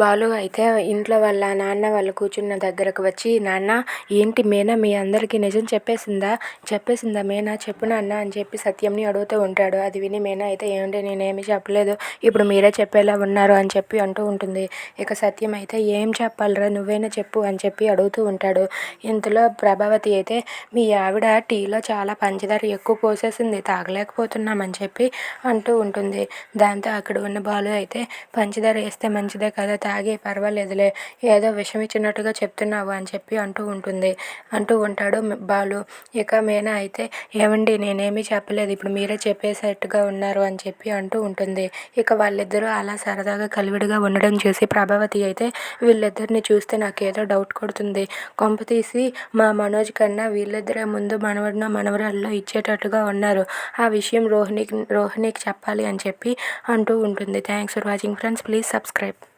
బాలు అయితే ఇంట్లో వాళ్ళ నాన్న వాళ్ళు కూర్చున్న దగ్గరకు వచ్చి నాన్న ఏంటి మీనా? మీ అందరికీ నిజం చెప్పేసిందా? చెప్పేసిందా మీనా? చెప్పు నాన్న అని చెప్పి సత్యంని అడుగుతూ ఉంటాడు. అది విని మీనా అయితే ఏమిటి నేనేమి చెప్పలేదు. ఇప్పుడు మీరే చెప్పేలా ఉన్నారు అని చెప్పి అంటూ ఉంటుంది. ఇక సత్యం అయితే ఏం చెప్పాలిరా? నువ్వైనా చెప్పు అని చెప్పి అడుగుతూ ఉంటాడు. ఇంతలో ప్రభావతి అయితే మీ ఆవిడ టీలో చాలా పంచదార ఎక్కువ పోసేసింది. తాగలేకపోతున్నామని చెప్పి అంటూ ఉంటుంది. దాంతో అక్కడ ఉన్న బాలు అయితే పంచదార వేస్తే మంచిదే కదా తాగి పర్వాలేదులే ఏదో విషం ఇచ్చినట్టుగా చెప్తున్నావు అని చెప్పి అంటూ ఉంటుంది. అంటూ ఉంటాడు బాలు. ఇక మీనా అయితే ఏమండి నేనేమీ చెప్పలేదు. ఇప్పుడు మీరే చెప్పేసేట్టుగా ఉన్నారు అని చెప్పి అంటూ ఉంటుంది. ఇక వాళ్ళిద్దరూ అలా సరదాగా కలివిడిగా ఉండడం చూసి ప్రభావతి అయితే వీళ్ళిద్దరిని చూస్తే నాకేదో డౌట్ కొడుతుంది. కొంప తీసి మా మనోజ్ కన్నా వీళ్ళిద్దరే ముందు మనవడిన మనవరాల్లో ఇచ్చేటట్టుగా ఉన్నారు. ఆ విషయం రోహిణికి రోహిణికి చెప్పాలి అని చెప్పి అంటూ ఉంటుంది. Thanks for watching friends. Please subscribe.